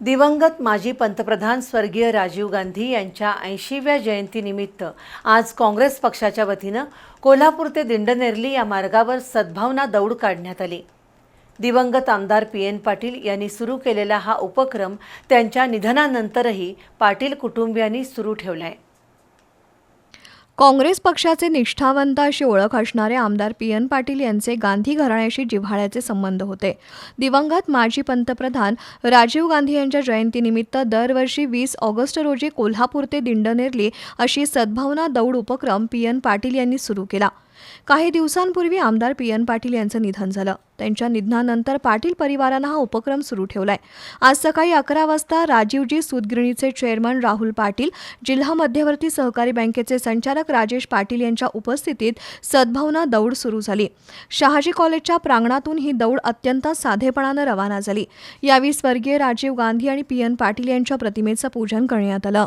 दिवंगत माजी पंतप्रधान स्वर्गीय राजीव गांधी यांच्या ऐंशीव्या जयंतीनिमित्त आज काँग्रेस पक्षाच्या वतीनं कोल्हापूर ते दिंडनेरली या मार्गावर सद्भावना दौड काढण्यात आली. दिवंगत आमदार पी एन पाटील यांनी सुरू केलेला हा उपक्रम त्यांच्या निधनानंतरही पाटील कुटुंबियांनी सुरू ठेवला आहे काँग्रेस पक्षाचे निष्ठावंत अशी ओळख असणारे आमदार पी एन पाटील यांचे गांधी घराण्याशी जिव्हाळ्याचे संबंध होते. दिवंगत माजी पंतप्रधान राजीव गांधी यांच्या जयंतीनिमित्त दरवर्षी वीस ऑगस्ट रोजी कोल्हापूर ते दिंडनेरली अशी सद्भावना दौड उपक्रम पी एन पाटील यांनी सुरू केला. काही दिवसांपूर्वी आमदार पी एन पाटील यांचं निधन झालं. त्यांच्या निधनानंतर पाटील परिवारानं हा उपक्रम सुरू ठेवलाय. आज सकाळी अकरा वाजता राजीवजी सुदगिरणीचे चेअरमन राहुल पाटील जिल्हा मध्यवर्ती सहकारी बँकेचे संचालक राजेश पाटील यांच्या उपस्थितीत सद्भावना दौड सुरू झाली. शहाजी कॉलेजच्या प्रांगणातून ही दौड अत्यंत साधेपणानं रवाना झाली. यावेळी स्वर्गीय राजीव गांधी आणि पी एन पाटील यांच्या प्रतिमेचं पूजन करण्यात आलं.